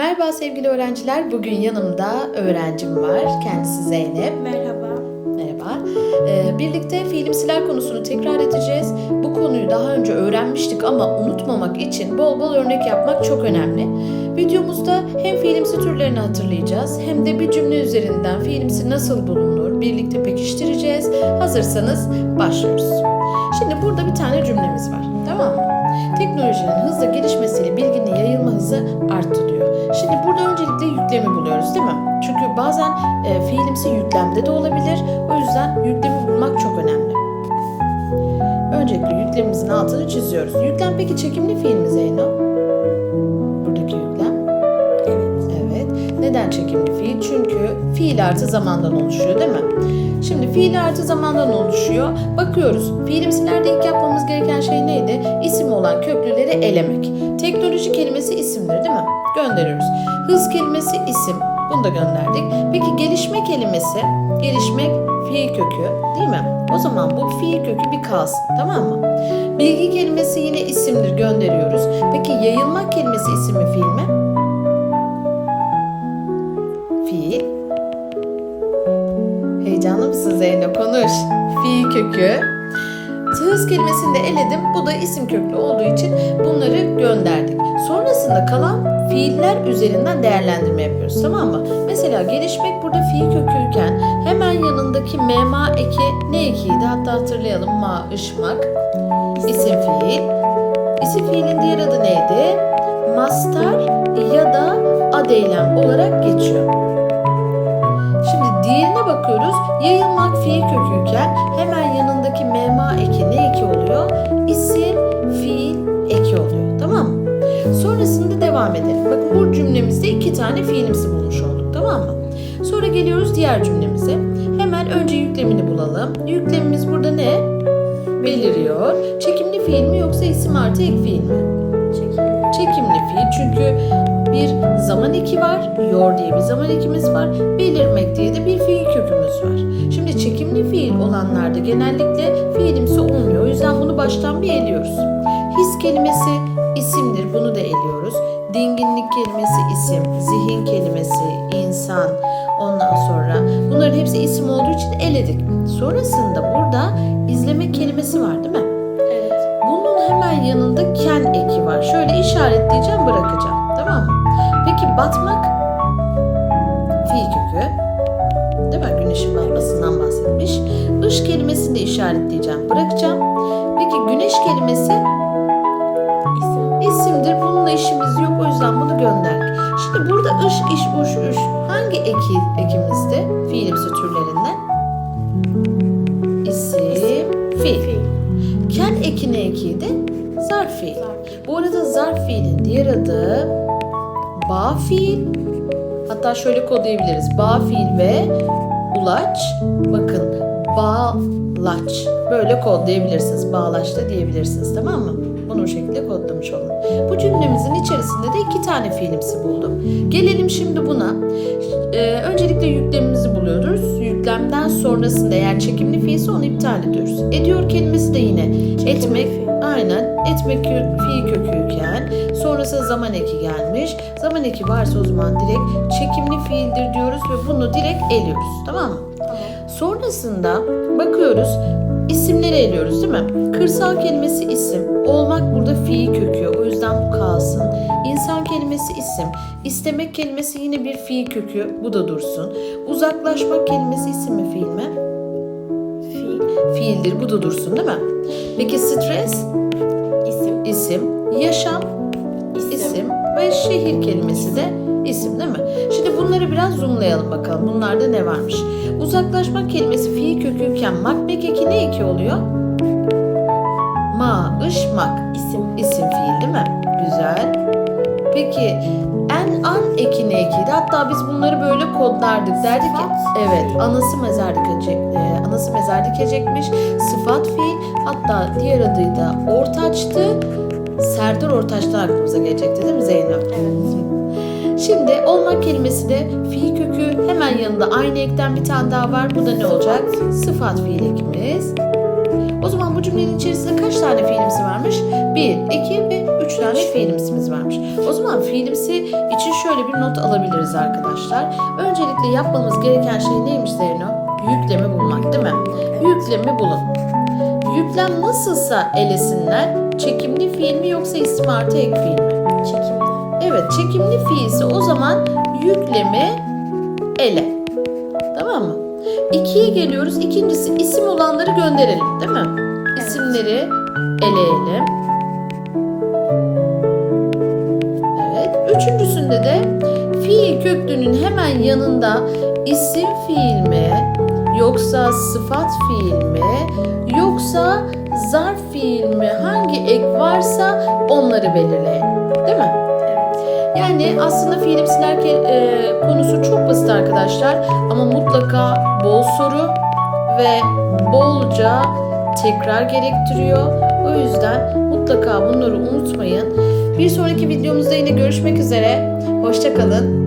Merhaba sevgili öğrenciler. Bugün yanımda öğrencim var. Kendisi Zeynep. Merhaba. Merhaba. Ee, birlikte fiilimsiler konusunu tekrar edeceğiz. Bu konuyu daha önce öğrenmiştik ama unutmamak için bol bol örnek yapmak çok önemli. Videomuzda hem fiilimsi türlerini hatırlayacağız hem de bir cümle üzerinden fiilimsi nasıl bulunur birlikte pekiştireceğiz. Hazırsanız başlıyoruz. Şimdi burada bir tane cümlemiz var. Tamam mı? Teknolojinin hızla gelişmesiyle bilginin yayılma hızı arttı. Şimdi burada öncelikle yüklemi buluyoruz değil mi? Çünkü bazen e, fiilimsi yüklemde de olabilir. O yüzden yüklemi bulmak çok önemli. Öncelikle yüklemimizin altını çiziyoruz. Yüklem peki çekimli fiil mi Zeyno? Çekimli fiil? Çünkü fiil artı zamandan oluşuyor değil mi? Şimdi fiil artı zamandan oluşuyor. Bakıyoruz. Fiilimsilerde ilk yapmamız gereken şey neydi? İsim olan köklüleri elemek. Teknoloji kelimesi isimdir değil mi? Gönderiyoruz. Hız kelimesi isim. Bunu da gönderdik. Peki gelişme kelimesi, gelişmek fiil kökü değil mi? O zaman bu fiil kökü bir kalsın tamam mı? Bilgi kelimesi yine isimdir gönderiyoruz. Peki yayılmak kelimesi isim mi fiil mi? Heyecanlı mısın Zeynep? Konuş. Fiil kökü. Hız kelimesini de eledim. Bu da isim köklü olduğu için bunları gönderdik. Sonrasında kalan fiiller üzerinden değerlendirme yapıyoruz. Tamam mı? Mesela gelişmek burada fiil köküyken hemen yanındaki mema eki ne ekiydi? Hatta hatırlayalım. Ma, ışmak. İsim fiil. İsim fiilin diğer adı neydi? Mastar ya da ad olarak geçiyor. Yayılmak fiil köküyken hemen yanındaki mema eki ne eki oluyor? İsim fiil eki oluyor. Tamam mı? Sonrasında devam edelim. Bakın bu cümlemizde iki tane fiilimsi bulmuş olduk. Tamam mı? Sonra geliyoruz diğer cümlemize. Hemen önce yüklemini bulalım. Yüklemimiz burada ne? Beliriyor. Çekimli fiil mi yoksa isim artı ek fiil mi? Çekimli. Çekimli fiil çünkü bir zaman eki var, yor diye bir zaman ekimiz var, belirmek diye de bir fiil kökümüz var. Şimdi çekimli fiil olanlarda genellikle fiilimsi olmuyor. O yüzden bunu baştan bir eliyoruz. His kelimesi isimdir, bunu da eliyoruz. Dinginlik kelimesi isim, zihin kelimesi insan, ondan sonra bunların hepsi isim olduğu için eledik. Sonrasında burada izlemek kelimesi var batmak fiil kökü. Değil mi? Güneşin batmasından bahsetmiş. Iş kelimesini de işaretleyeceğim. Bırakacağım. Peki güneş kelimesi İsim. isimdir. Bununla işimiz yok. O yüzden bunu gönderdik. Şimdi burada ış, iş, uş, üş hangi eki ekimizde? Fiilimsi türlerinden. İsim, fiil. Ken eki ne ekiydi? Zarf fiil. Bu arada zarf fiilin diğer adı bağ fiil. Hatta şöyle kodlayabiliriz. Bağ fiil ve ulaç. Bakın bağlaç. Böyle kodlayabilirsiniz. Bağlaç da diyebilirsiniz tamam mı? Bunu bu şekilde kodlamış olun. Bu cümlemizin içerisinde de iki tane fiilimsi buldum. Gelelim şimdi buna. Ee, öncelikle yüklemimizi buluyoruz. Yüklemden sonrasında eğer çekimli fiilse onu iptal ediyoruz. Ediyor kelimesi de yine etmek. fiil. Aynen. Etmek fiil köküyken sonrasında zaman eki gelmiş. Zaman eki varsa o zaman direkt çekimli fiildir diyoruz ve bunu direkt eliyoruz. Tamam mı? Tamam. Sonrasında bakıyoruz isimleri eliyoruz değil mi? Kırsal kelimesi isim. Olmak burada fiil kökü. O yüzden bu kalsın. İnsan kelimesi isim. İstemek kelimesi yine bir fiil kökü. Bu da dursun. Uzaklaşmak kelimesi isim mi fiil mi? Fiil. Fiildir. Bu da dursun değil mi? Peki stres İsim. isim. Yaşam İsim. isim ve şehir kelimesi de isim değil mi? Şimdi bunları biraz zoomlayalım bakalım. Bunlarda ne varmış? Uzaklaşmak kelimesi fiil köküyken makmek eki ne eki oluyor? Ma, ış, mak. İsim. İsim fiil değil mi? Güzel. Peki en, an eki ne ekiydi? Hatta biz bunları böyle kodlardık. Derdik ki evet anası mezar dikecek, e, anası mezar dikecekmiş. Sıfat fiil. Hatta diğer adıyla ortaçtı. Serdar Ortaç'tan aklımıza gelecekti değil mi Zeynep? Evet. Şimdi olmak kelimesi de fiil kökü hemen yanında aynı ekten bir tane daha var. Bu da ne olacak? Sıfat fiil ekimiz. O zaman bu cümlenin içerisinde kaç tane fiilimiz varmış? 1, 2 ve tane fiilimsimiz varmış. O zaman fiilimsi için şöyle bir not alabiliriz arkadaşlar. Öncelikle yapmamız gereken şey neymiş Zeyno? Yüklemi bulmak değil mi? Yüklemi bulun. Yüklem nasılsa elesinler. Çekimli fiil mi yoksa isim artı ek fiil mi? Çekimli. Evet çekimli fiilse o zaman yüklemi ele. Tamam mı? İkiye geliyoruz. İkincisi isim olanları gönderelim değil mi? İsimleri eleyelim. Köklünün hemen yanında isim fiil mi yoksa sıfat fiil mi yoksa zarf fiil mi hangi ek varsa onları belirleyelim. Değil mi? Yani aslında fiilimsiler ke- e, konusu çok basit arkadaşlar ama mutlaka bol soru ve bolca tekrar gerektiriyor. O yüzden mutlaka bunları unutmayın. Bir sonraki videomuzda yine görüşmek üzere. Hoşçakalın.